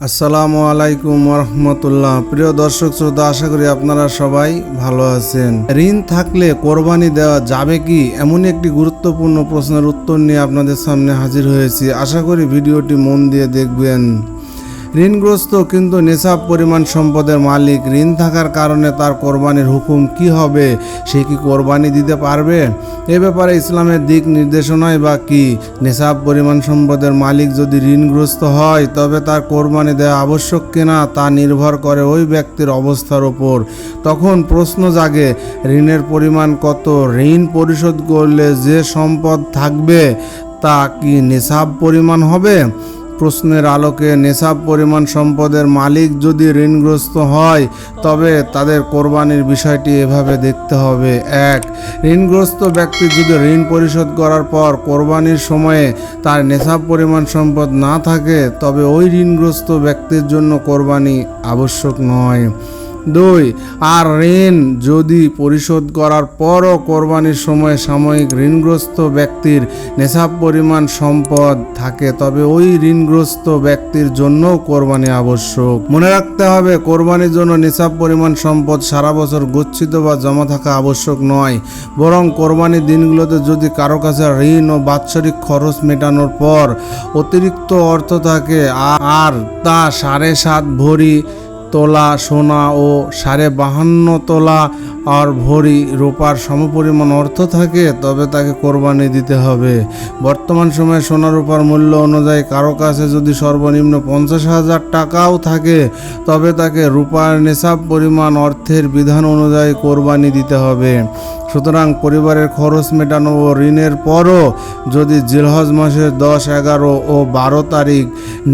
আসসালামু আলাইকুম রহমতুল্লাহ প্রিয় দর্শক শ্রোতা, আশা করি আপনারা সবাই ভালো আছেন। ঋণ থাকলে কোরবানি দেওয়া যাবে কি? এমন একটি গুরুত্বপূর্ণ প্রশ্নের উত্তর নিয়ে আপনাদের সামনে হাজির হয়েছি। আশা করি ভিডিওটি মন দিয়ে দেখবেন। ঋণগ্রস্ত কিন্তু নেশাব পরিমাণ সম্পদের মালিক। ঋণ থাকার কারণে তার কোরবানির হুকুম কি হবে? সে কি কোরবানি দিতে পারবে? এ ব্যাপারে ইসলামের দিক নির্দেশনায় বা কি? নেশাব পরিমাণ সম্পদের মালিক যদি ঋণগ্রস্ত হয়, তবে তার কোরবানি দেওয়া আবশ্যক কিনা তা নির্ভর করে ওই ব্যক্তির অবস্থার ওপর। তখন প্রশ্ন জাগে, ঋণের পরিমাণ কত? ঋণ পরিশোধ করলে যে সম্পদ থাকবে তা কি নেশাব পরিমাণ হবে? প্রশ্নের আলোকে নেশাব পরিমাণ সম্পদের মালিক যদি ঋণগ্রস্ত হয়, তবে তাদের কোরবানির বিষয়টি এভাবে দেখতে হবে। এক, ঋণগ্রস্ত ব্যক্তি যদি ঋণ পরিশোধ করার পর কোরবানির সময়ে তার নেশাব পরিমাণ সম্পদ না থাকে, তবে ওই ঋণগ্রস্ত ব্যক্তির জন্য কোরবানি আবশ্যক নয়। দুই, আর ঋণ যদি পরিশোধ করার পরও কোরবানির সময় সাময়িক ঋণগ্রস্ত ব্যক্তির নেশাব পরিমাণ সম্পদ থাকে, তবে ওই ঋণগ্রস্ত ব্যক্তির জন্য কোরবানি আবশ্যক। মনে রাখতে হবে, কোরবানির জন্য নেশাব পরিমাণ সম্পদ সারা বছর গচ্ছিত বা জমা থাকা আবশ্যক নয়, বরং কোরবানির দিনগুলোতে যদি কারও কাছে ঋণ ও বাৎসরিক খরচ মেটানোর পর অতিরিক্ত অর্থ থাকে, আর তা সাড়ে সাত ভরি তোলা সোনা ও সাড়ে বাহান্ন তোলা আর ভরি রূপার সমপরিমাণ অর্থ থাকে, তবে তাকে কোরবানি দিতে হবে। বর্তমান সময়ে সোনা রূপার মূল্য অনুযায়ী কারও কাছে যদি সর্বনিম্ন পঞ্চাশ হাজার টাকাও থাকে, তবে তাকে রূপার নেশাব পরিমাণ অর্থের বিধান অনুযায়ী কোরবানি দিতে হবে। সুতরাং পরিবারের খরচ মেটানো ও ঋণের পরও যদি জিলহজ মাসের দশ, এগারো ও বারো তারিখ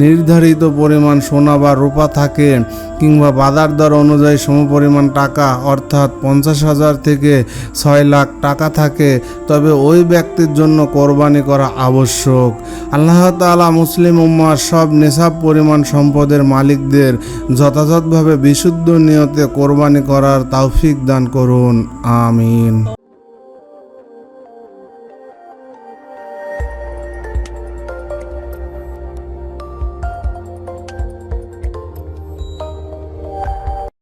নির্ধারিত পরিমাণ সোনা বা রূপা থাকে কিংবা বাজার দর অনুযায়ী সমপরিমাণ টাকা, অর্থাৎ পঞ্চাশ হাজার থেকে ছয় লাখ টাকা থাকে, তবে ওই ব্যক্তির জন্য কোরবানি করা আবশ্যক। আল্লাহ তাআলা মুসলিম উম্মার সব নেশাব পরিমাণ সম্পদের মালিকদের যথাযথভাবে বিশুদ্ধ নিয়তে কোরবানি করার তৌফিক দান করুন। আমিন।